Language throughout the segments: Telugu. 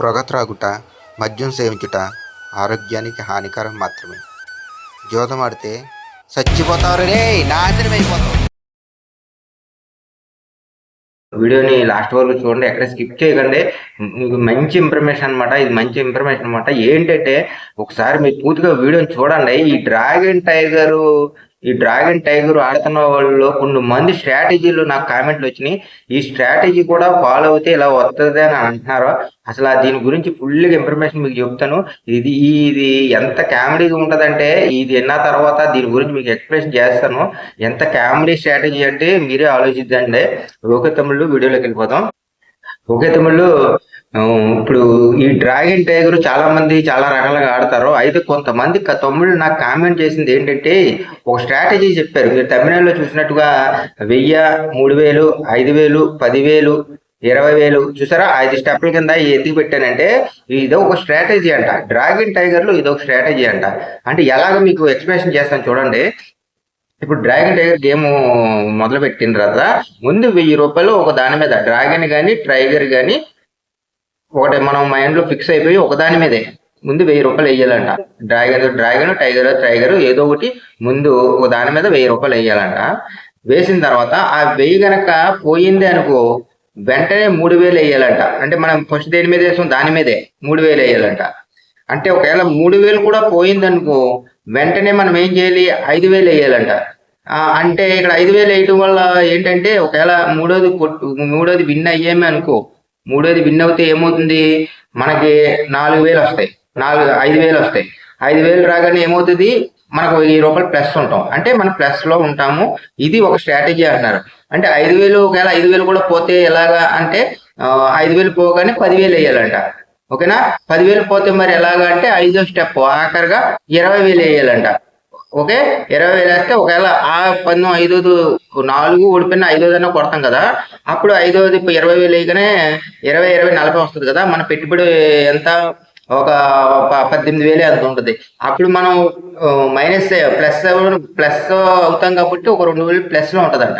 పొగ త్రాగుట మద్యం సేవించుట ఆరోగ్యానికి హానికరం మాత్రమే. జోదమాడితే చచ్చిపోతారు రే నాశనం అయిపోతావు వీడియోని లాస్ట్ వరకు చూడండి ఎక్కడ స్కిప్ చేయకండి. మీకు మంచి ఇన్ఫర్మేషన్ అనమాట ఇది మంచి ఇన్ఫర్మేషన్ అనమాట ఏంటంటే ఒకసారి మీరు పూర్తిగా వీడియోని చూడండి. ఈ డ్రాగన్ టైగర్ ఈ డ్రాగన్ టైగర్ ఆడుతున్న వాళ్ళు కొన్ని మంది స్ట్రాటజీలు నాకు కామెంట్లు వచ్చినాయి. ఈ స్ట్రాటజీ కూడా ఫాలో అవుతే ఇలా వస్తుంది అని అంటున్నారు. అసలు దీని గురించి ఫుల్గా ఇన్ఫర్మేషన్ మీకు చెప్తాను. ఇది ఇది ఎంత కామెడీగా ఉంటుందంటే ఇది విన్న తర్వాత దీని గురించి మీకు ఎక్స్ప్రెస్ చేస్తాను. ఎంత కామెడీ స్ట్రాటజీ అంటే మీరే ఆలోచించండి ఓకే తమ్ముళ్ళు వీడియోలోకి వెళ్ళిపోదాం. ఓకే తమ్ముళ్ళు ఇప్పుడు ఈ డ్రాగన్ టైగర్ చాలా మంది చాలా రకాలుగా ఆడతారు. అయితే కొంతమంది తమ్ముడు తమ్ముళ్ళు నాకు కామెంట్ చేసింది ఏంటంటే ఒక స్ట్రాటజీ చెప్పారు. మీరు తమిళనాడులో చూసినట్టుగా వెయ్యి మూడు వేలు ఐదు వేలు పదివేలు ఇరవై వేలు. చూసారా? ఐదు స్టెప్ల కింద ఎందుకు పెట్టానంటే ఇదో ఒక స్ట్రాటజీ అంట. డ్రాగన్ టైగర్లు ఇదొక ఒక స్ట్రాటజీ అంట. అంటే ఎలాగ మీకు ఎక్స్ప్లెనేషన్ చేస్తాను చూడండి. ఇప్పుడు డ్రాగన్ టైగర్ గేమ్ మొదలు పెట్టిన తర్వాత ముందు వెయ్యి రూపాయలు ఒక దాని మీద డ్రాగన్ కానీ టైగర్ కానీ ఒకటి మనం మైండ్లో ఫిక్స్ అయిపోయి ఒక దాని మీదే. ముందు వెయ్యి రూపాయలు వేయాలంట డ్రాగన్ డ్రాగన్ టైగర్ టైగర్ ఏదో ఒకటి ముందు ఒక దాని మీద వెయ్యి రూపాయలు వేయాలంట వేసిన తర్వాత ఆ వెయ్యి గనక పోయింది అనుకో వెంటనే మూడు వేలు వేయాలంట అంటే మనం ఫస్ట్ దేని మీద వేసాం దాని మీదే మూడు వేలు వేయాలంట అంటే ఒకవేళ మూడు వేలు కూడా పోయింది అనుకో వెంటనే మనం ఏం చేయాలి? ఐదు వేలు వేయాలంట అంటే ఇక్కడ ఐదు వేలు వేయటం వల్ల ఏంటంటే ఒకవేళ మూడోది కొట్టు మూడోది విన్ అయ్యామే అనుకో మూడోది విన్ అవుతే ఏమవుతుంది? మనకి నాలుగు వేలు వస్తాయి. నాలుగు ఐదు వేలు వస్తాయి. ఐదు వేలు రాగానే ఏమవుతుంది? మనకు వెయ్యి రూపాయలు ప్లస్ ఉంటాం. అంటే మనం ప్లస్లో ఉంటాము. ఇది ఒక స్ట్రాటజీ అంటున్నారు. అంటే ఐదు వేలు ఒకవేళ ఐదు వేలు కూడా పోతే ఎలాగా అంటే ఐదు వేలు పోగానే పదివేలు వేయాలంట. ఓకేనా? పదివేలు పోతే మరి ఎలాగా అంటే ఐదో స్టెప్. ఆఖరిగా ఇరవై వేలు వేయాలంట. ఓకే? ఇరవై వేలు వేస్తే ఒకవేళ ఆ పన్ను ఐదోది నాలుగు ఓడిపోయిన ఐదోదన్నా కొడతాం కదా అప్పుడు ఐదోది ఇప్పుడు ఇరవై వేలు వేయగానే ఇరవై ఇరవై నలభై వస్తుంది కదా మన పెట్టుబడి ఎంత? ఒక పద్దెనిమిది వేలే అంత ఉంటుంది. అప్పుడు మనం మైనస్ ప్లస్ ప్లస్ అవుతాం కాబట్టి ఒక రెండు వేలు ప్లస్లో ఉంటుందంట.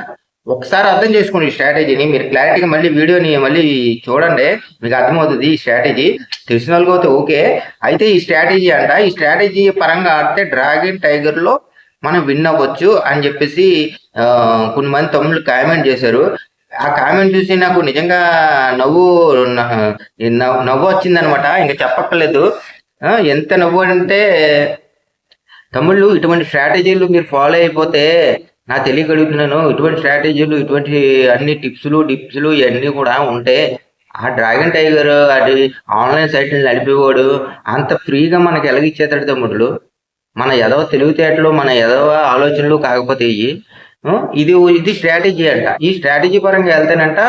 ఒకసారి అర్థం చేసుకోండి ఈ స్ట్రాటజీని. మీరు క్లారిటీగా మళ్ళీ వీడియోని మళ్ళీ చూడండి. మీకు అర్థమవుతుంది ఈ స్ట్రాటజీ. తెలిసిన వాళ్ళకి అయితే ఓకే. అయితే ఈ స్ట్రాటజీ అంట ఈ స్ట్రాటజీ పరంగా ఆడితే డ్రాగన్ టైగర్లో మనం విన్ అవ్వచ్చు అని చెప్పేసి కొంతమంది కొన్ని మంది తమ్ముళ్ళు కామెంట్ చేశారు. ఆ కామెంట్ చూసి నాకు నిజంగా నవ్వు నవ్వు వచ్చిందనమాట. ఇంకా చెప్పక్కర్లేదు. ఎంత నవ్వు అంటే తమ్ముళ్ళు ఇటువంటి స్ట్రాటజీలు మీరు ఫాలో అయిపోతే నా తెలియగలుగుతున్నాను ఇటువంటి స్ట్రాటజీలు ఇటువంటి అన్ని టిప్స్లు డిప్స్లు ఇవన్నీ కూడా ఉంటే ఆ డ్రాగన్ టైగర్ అది ఆన్లైన్ సైట్లు నడిపేవాడు. అంత ఫ్రీగా మనకి ఎలాగిచ్చేతాడు తమ్ముడు మన ఎదవ తెలివితేటలు మన ఎదవ ఆలోచనలు కాకపోతే ఇవి ఇది ఇది స్ట్రాటజీ అంట. ఈ స్ట్రాటజీ పరంగా వెళ్తేనంట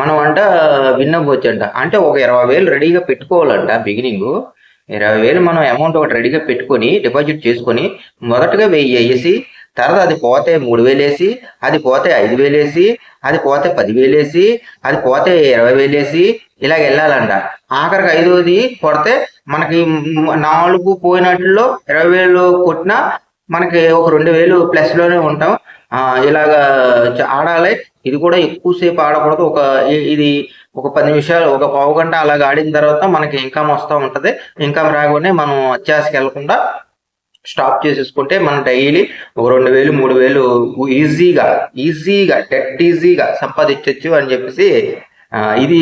మనం అంట విన్ అవ్వచ్చంట అంట అంటే ఒక ఇరవై వేలు రెడీగా పెట్టుకోవాలంట బిగినింగ్. ఇరవై వేలు మనం అమౌంట్ ఒకటి రెడీగా పెట్టుకొని డిపాజిట్ చేసుకొని మొదటగా వెయ్యి వేసి తర్వాత అది పోతే మూడు వేలు వేసి అది పోతే ఐదు వేలేసి అది పోతే పదివేలు వేసి అది పోతే ఇరవై వేలు వేసి ఇలాగ వెళ్ళాలంట. ఆఖరికి ఐదోది కొడితే మనకి నాలుగు పోయినట్లో ఇరవై వేలు కొట్టినా మనకి ఒక రెండు వేలు ప్లస్లోనే ఉంటాం. ఇలాగ ఇలాగా ఆడాలి. ఇది కూడా ఎక్కువసేపు ఆడకూడదు. ఒక ఇది ఒక పది నిమిషాలు ఒక పావు గంట అలాగ ఆడిన తర్వాత మనకి ఇన్కమ్ వస్తూ ఉంటుంది. ఇన్కమ్ రాగానే మనం అత్యాశకి వెళ్ళకుండా స్టాప్ చేసేసుకుంటే మనం డైలీ ఒక రెండు వేలు మూడు వేలు ఈజీగా ఈజీగా డెట్ ఈజీగా సంపాదించవచ్చు అని చెప్పేసి ఇది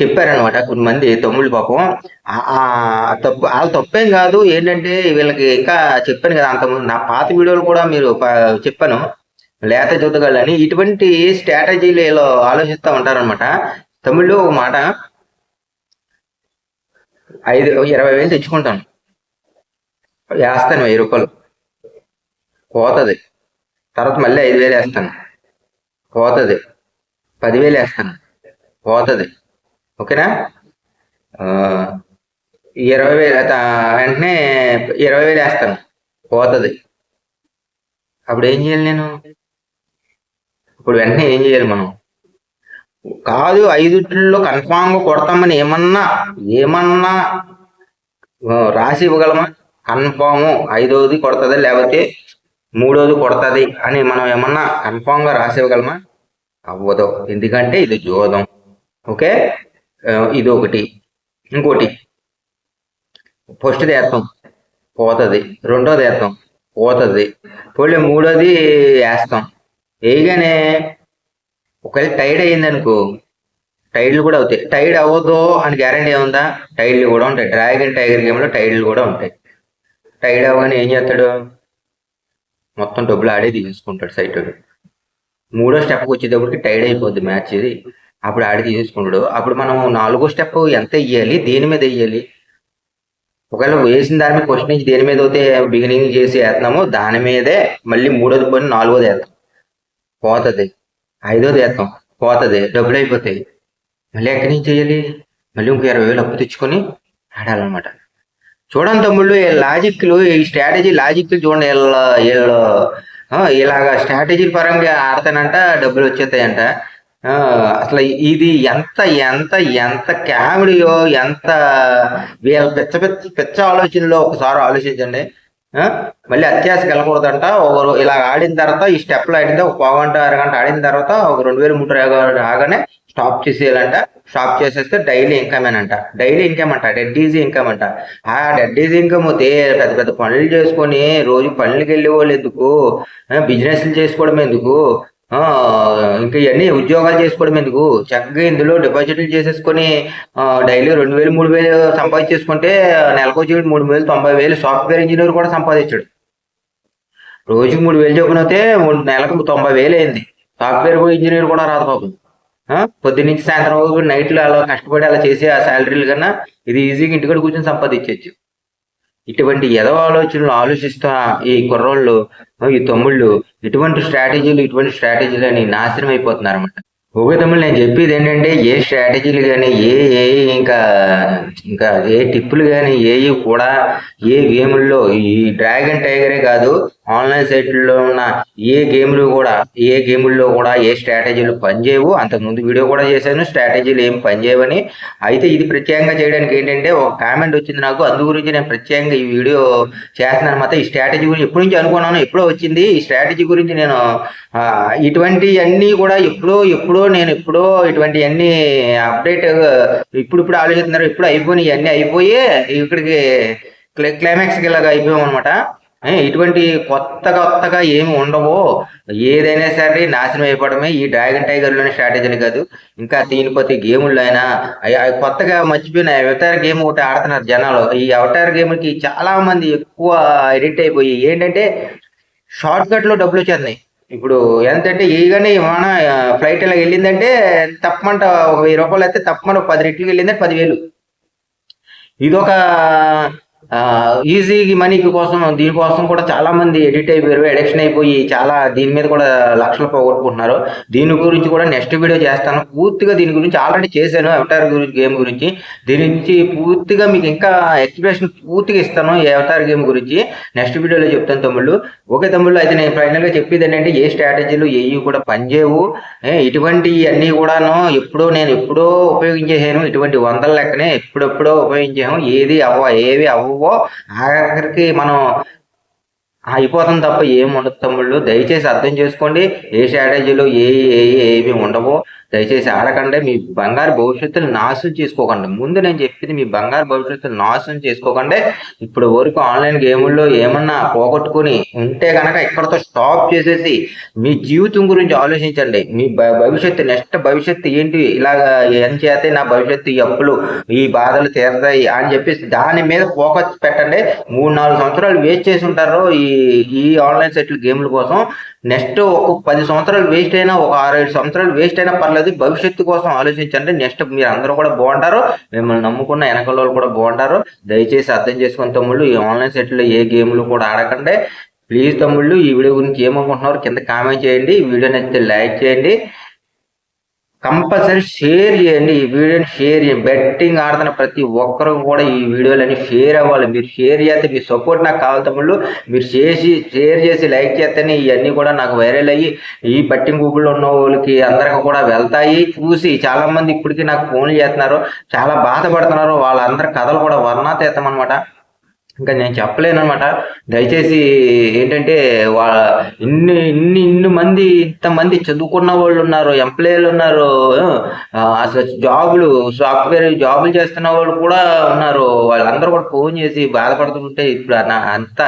చెప్పారనమాట కొంతమంది తమ్ముళ్ళు పాపం. ఆ తప్పు వాళ్ళ తప్పేం కాదు. ఏంటంటే వీళ్ళకి ఇంకా చెప్పాను కదా అంతకుముందు. నా పాత వీడియోలు కూడా మీరు చెప్పాను. లేత జోతగాళ్ళని ఇటువంటి స్ట్రాటజీలు ఇలా ఆలోచిస్తూ ఉంటారనమాట తమిళ్ళో ఒక మాట. ఐదు ఇరవై వేలు తెచ్చుకుంటాను. వేస్తాను వెయ్యి రూపాయలు. పోతుంది. తర్వాత మళ్ళీ ఐదు వేలు వేస్తాను. పోతుంది. పదివేలు వేస్తాను. పోతుంది. ఓకేనా? ఇరవై వేలు వెంటనే ఇరవై వేలు వేస్తాను. పోతుంది. అప్పుడు ఏం చేయాలి నేను? ఇప్పుడు వెంటనే ఏం చేయాలి మనం? కాదు ఐదుట్లో కన్ఫామ్గా కొడతామని ఏమన్నా ఏమన్నా రాసి ఇవ్వగలమా? కన్ఫాము ఐదోది కొడుతుంది లేకపోతే మూడోది కొడుతుంది అని మనం ఏమన్నా కన్ఫామ్గా గా అవ్వదు. ఎందుకంటే ఇది జోదం. ఓకే? ఇది ఒకటి ఇంకోటి. ఫస్ట్ వేస్తాం పోతుంది. రెండోది వేస్తాం. పోతుంది. పోలే మూడోది వేస్తాం. వేయగానే ఒకవేళ టైడ్ అయిందనుకో టైడ్లు కూడా అవుతాయి. టైడ్ అవ్వదు అని గ్యారంటీ ఏముందా టైడ్లు కూడా ఉంటాయి. డ్రాగన్ టైగర్ గేమ్లో టైడ్లు కూడా ఉంటాయి. టైడ్ అవ్వగానే ఏం చేస్తాడు? మొత్తం డబ్బులు ఆడే తీసేసుకుంటాడు సైట్ మూడో స్టెప్కి వచ్చేటప్పటికి టైడ్ అయిపోద్ది మ్యాచ్ ఇది. అప్పుడు ఆడి తీసేసుకుంటాడు. అప్పుడు మనం నాలుగో స్టెప్ ఎంత వేయాలి దేని మీద వేయాలి ఒకవేళ వేసిన దాని మీద క్వశ్చన్ నుంచి దేని మీద అయితే బిగినింగ్ చేసి వేస్తున్నామో దాని మీదే మళ్ళీ మూడోది పోయి నాలుగోది వేస్తాం పోతుంది. ఐదోది వేస్తాం పోతుంది. డబ్బులు అయిపోతాయి. మళ్ళీ ఎక్కడి నుంచి చేయాలి మళ్ళీ ఇంకో ఇరవై వేలు అప్పు తెచ్చుకొని ఆడాలన్నమాట. చూడండి తమ్ముళ్ళు వీళ్ళ లాజిక్లు ఈ స్ట్రాటజీ లాజిక్లు చూడండి వీళ్ళ వీళ్ళు ఇలాగ స్ట్రాటజీ పరంగా ఆడతానంట డబ్బులు వచ్చేస్తాయంట. అసలు ఇది ఎంత ఎంత ఎంత కామెడీయో ఎంత వీళ్ళ పిచ్చ పిచ్చ పిచ్చ ఆలోచనలో ఒకసారి ఆలోచించండి. మళ్ళీ అత్యాశ కలకూడదంట ఒకరు ఇలా ఆడిన తర్వాత ఈ స్టెప్లు ఆడితే ఒక పావుగంట అరగంట ఆడిన తర్వాత ఒక రెండు వేలు మూడు వేలు రాగానే స్టాప్ చేసేయాలంట. స్టాప్ చేసేస్తే డైలీ ఇన్కమ్ అంట డైలీ ఇన్కమ్ అంట. డెడ్ ఈజీ ఇన్కమ్ అంట. ఆ డెడ్ ఈజీ ఇన్కమ్ అయితే పెద్ద పెద్ద పనులు చేసుకొని రోజు పనులకి వెళ్ళే వాళ్ళు ఎందుకు బిజినెస్లు చేసుకోవడం ఎందుకు? ఇంకా ఇవన్నీ ఉద్యోగాలు చేసుకోవడం ఎందుకు? చక్కగా ఇందులో డిపాజిట్లు చేసేసుకొని డైలీ రెండు వేలు మూడు వేలు సంపాదించేసుకుంటే నెలకు వచ్చి మూడు వేలు తొంభై వేలు సాఫ్ట్వేర్ ఇంజనీర్ కూడా సంపాదించాడు. రోజుకి మూడు వేలు చొప్పున అయితే మూడు నెలకు తొంభై వేలు అయింది. సాఫ్ట్వేర్ ఇంజనీర్ కూడా రాదు పాపం ఆ, నుంచి సాయంత్రం వరకు నైట్లు అలా కష్టపడి అలా చేసి ఆ శాలరీలు కన్నా ఇది ఈజీగా ఇంటికాడ కూర్చొని సంపాదించవచ్చు ఇటువంటి ఎదవ ఆలోచనలు ఆలోచిస్తా ఈ కుర్రోళ్ళు ఈ తమ్ముళ్ళు ఇటువంటి స్ట్రాటజీలు ఇటువంటి స్ట్రాటజీలు అని నాశనం అయిపోతున్నారు అనమాట ఓకే తమ్ముళ్ళు నేను చెప్పేది ఏంటంటే ఏ స్ట్రాటజీలు కానీ ఏ ఏ ఇంకా ఇంకా ఏ టిప్పులు కానీ ఏ కూడా ఏ గేముల్లో ఈ డ్రాగన్ టైగరే కాదు ఆన్లైన్ సైట్లో ఉన్న ఏ గేమ్లు కూడా ఏ గేముల్లో కూడా ఏ స్ట్రాటజీలు పనిచేయవు. అంతకుముందు వీడియో కూడా చేశాను స్ట్రాటజీలు ఏం పనిచేయవని. అయితే ఇది ప్రత్యేకంగా చేయడానికి ఏంటంటే ఒక కామెంట్ వచ్చింది నాకు అందు గురించి నేను ప్రత్యేకంగా ఈ వీడియో చేస్తున్నాను. అనమాట ఈ స్ట్రాటజీ గురించి ఎప్పటి నుంచి అనుకున్నాను ఎప్పుడో వచ్చింది. ఈ స్ట్రాటజీ గురించి నేను ఇటువంటి అన్నీ కూడా ఎప్పుడో ఎప్పుడో నేను ఎప్పుడో ఇటువంటి అన్ని అప్డేట్ ఇప్పుడు ఇప్పుడు ఆలోచిస్తున్నారు. ఇప్పుడు అయిపోయినాయి. ఇవన్నీ అయిపోయి ఇక్కడికి క్లైమాక్స్కి ఇలాగ అయిపోయాం అనమాట ఇటువంటి కొత్త కొత్తగా ఏమి ఉండవు ఏదైనా సరే నాశనం అయిపోవడమే ఈ డ్రాగన్ టైగర్లోని స్ట్రాటజీలు కాదు. ఇంకా దీనిపోతే గేముల్లో అయినా అవి కొత్తగా మర్చిపోయిన అవతార్ గేమ్ ఒకటి ఆడుతున్నారు జనాలు. ఈ అవతార్ గేమ్కి చాలా మంది ఎక్కువ ఎడిట్ అయిపోయి ఏంటంటే షార్ట్ కట్లో డబ్బులు వచ్చేస్తున్నాయి. ఇప్పుడు ఎంతంటే ఈగానే మన ఫ్లైట్ ఇలా వెళ్ళిందంటే తప్పమంట ఒక వెయ్యి రూపాయలు అయితే తప్పమంట పది రెట్లకి వెళ్ళిందంటే పదివేలు. ఇదొక ఈజీ మనీ కోసం దీనికోసం కూడా చాలా మంది ఎడిట్ అయిపోయారు ఎడిక్షన్ అయిపోయి చాలా దీని మీద కూడా లక్షలు పోగొట్టుకుంటున్నారు. దీని గురించి కూడా నెక్స్ట్ వీడియో చేస్తాను. పూర్తిగా దీని గురించి ఆల్రెడీ చేశాను అవతార్ గురించి గేమ్ గురించి. దీని నుంచి పూర్తిగా మీకు ఇంకా ఎక్స్ప్లెనేషన్ పూర్తిగా ఇస్తాను ఈ అవతార్ గేమ్ గురించి. నెక్స్ట్ వీడియోలో చెప్తాను తమ్ముళ్ళు. ఓకే తమ్ముళ్ళు అయితే నేను ఫైనల్గా చెప్పేది ఏంటంటే ఏ స్ట్రాటజీలు ఏవి కూడా పనిచేయవు. ఇటువంటి అన్నీ కూడాను ఎప్పుడో నేను ఎప్పుడో ఉపయోగించేసాను. ఇటువంటి వందల లెక్కనే ఎప్పుడెప్పుడో ఉపయోగించాము ఏది అవ్వ ఏవి అవ్వవు. ఆఖరికి మనం అయిపోతాం తప్ప ఏం ఉండదు తమ్ముళ్ళు. దయచేసి అర్థం చేసుకోండి ఏ స్ట్రాటజీలో ఏ ఏ ఏమి ఉండవు. దయచేసి ఆడకండి. మీ బంగారు భవిష్యత్తును నాశనం చేసుకోకండి. ముందు నేను చెప్పింది మీ బంగారు భవిష్యత్తును నాశనం చేసుకోకండి. ఇప్పుడు వరకు ఆన్లైన్ గేముల్లో ఏమన్నా పోగొట్టుకుని ఉంటే కనుక ఇక్కడతో స్టాప్ చేసేసి మీ జీవితం గురించి ఆలోచించండి. మీ భవిష్యత్తు నెక్స్ట్ భవిష్యత్తు ఏంటి? ఇలాగా ఏం చేస్తే నా భవిష్యత్తు ఈ అప్పులు ఈ బాధలు తీరతాయి అని చెప్పేసి దాని మీద ఫోకస్ పెట్టండి. మూడు నాలుగు సంవత్సరాలు వేస్ట్ చేసి ఉంటారు ఈ ఈ ఆన్లైన్ సెటిల్ గేమ్ల కోసం. నెక్స్ట్ ఒక పది సంవత్సరాలు వేస్ట్ అయినా ఒక ఆరు ఏడు సంవత్సరాలు వేస్ట్ అయినా పర్లేదు. భవిష్యత్తు కోసం ఆలోచించండి. నెక్స్ట్ మీరు అందరూ కూడా బాగుంటారు. మిమ్మల్ని నమ్ముకున్న వెనకాల వాళ్ళు కూడా బాగుంటారు. దయచేసి అర్థం చేసుకుని తమ్ముళ్ళు ఈ ఆన్లైన్ సెట్లో ఏ గేమ్లు కూడా ఆడకండి. ప్లీజ్ తమ్ముళ్ళు ఈ వీడియో గురించి ఏమనుకుంటున్నారు కింద కామెంట్ చేయండి. వీడియో నచ్చితే లైక్ చేయండి. కంపల్సరీ షేర్ చేయండి. ఈ వీడియోని షేర్ చేయండి. బెట్టింగ్ ఆడుతున్న ప్రతి ఒక్కరు కూడా ఈ వీడియోలని షేర్ అవ్వాలి. మీరు షేర్ చేస్తే మీ సపోర్ట్ నాకు కావాలి తమ్ముళ్ళు. మీరు చేసి షేర్ చేసి లైక్ చేస్తేనే ఇవన్నీ కూడా నాకు వైరల్ అయ్యి ఈ బెట్టింగ్ గూగుల్లో ఉన్న వాళ్ళకి అందరికి కూడా వెళ్తాయి. చూసి చాలామంది ఇప్పటికీ నాకు ఫోన్లు చేస్తున్నారు. చాలా బాధపడుతున్నారు. వాళ్ళందరి కథలు కూడా వర్ణాతీతం అనమాట ఇంకా నేను చెప్పలేను అనమాట దయచేసి ఏంటంటే వా ఇన్ని ఇన్ని ఇన్ని మంది ఇంతమంది చదువుకున్న వాళ్ళు ఉన్నారు ఎంప్లాయీలు ఉన్నారు అసలు జాబులు సాఫ్ట్వేర్ జాబులు చేస్తున్న వాళ్ళు కూడా ఉన్నారు. వాళ్ళందరూ కూడా ఫోన్ చేసి బాధపడుతుంటే ఇప్పుడు నా- అంత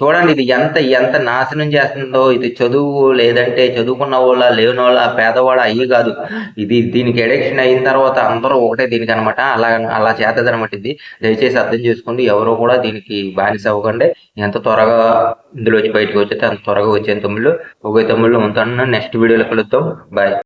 చూడండి ఇది ఎంత ఎంత నాశనం చేస్తుందో. ఇది చదువు లేదంటే చదువుకున్న వాళ్ళ లేని వాళ్ళ పేదవాళ్ళ అయ్యి కాదు. ఇది దీనికి ఎడిక్షన్ అయిన తర్వాత అందరూ ఒకటే దీనికి అనమాట అలా అలా చేద్దనమాట ఇది. దయచేసి అర్థం చేసుకోండి ఎవరో కూడా దీనికి బానిస అవ్వకండి. ఎంత త్వరగా ఇందులోంచి బయటకు వచ్చేస్తే అంత త్వరగా వచ్చే తమ్ముళ్ళు. ఒకే తమ్ముళ్ళు ఉంటాను. నెక్స్ట్ వీడియోలో కలుద్దాం. బాయ్.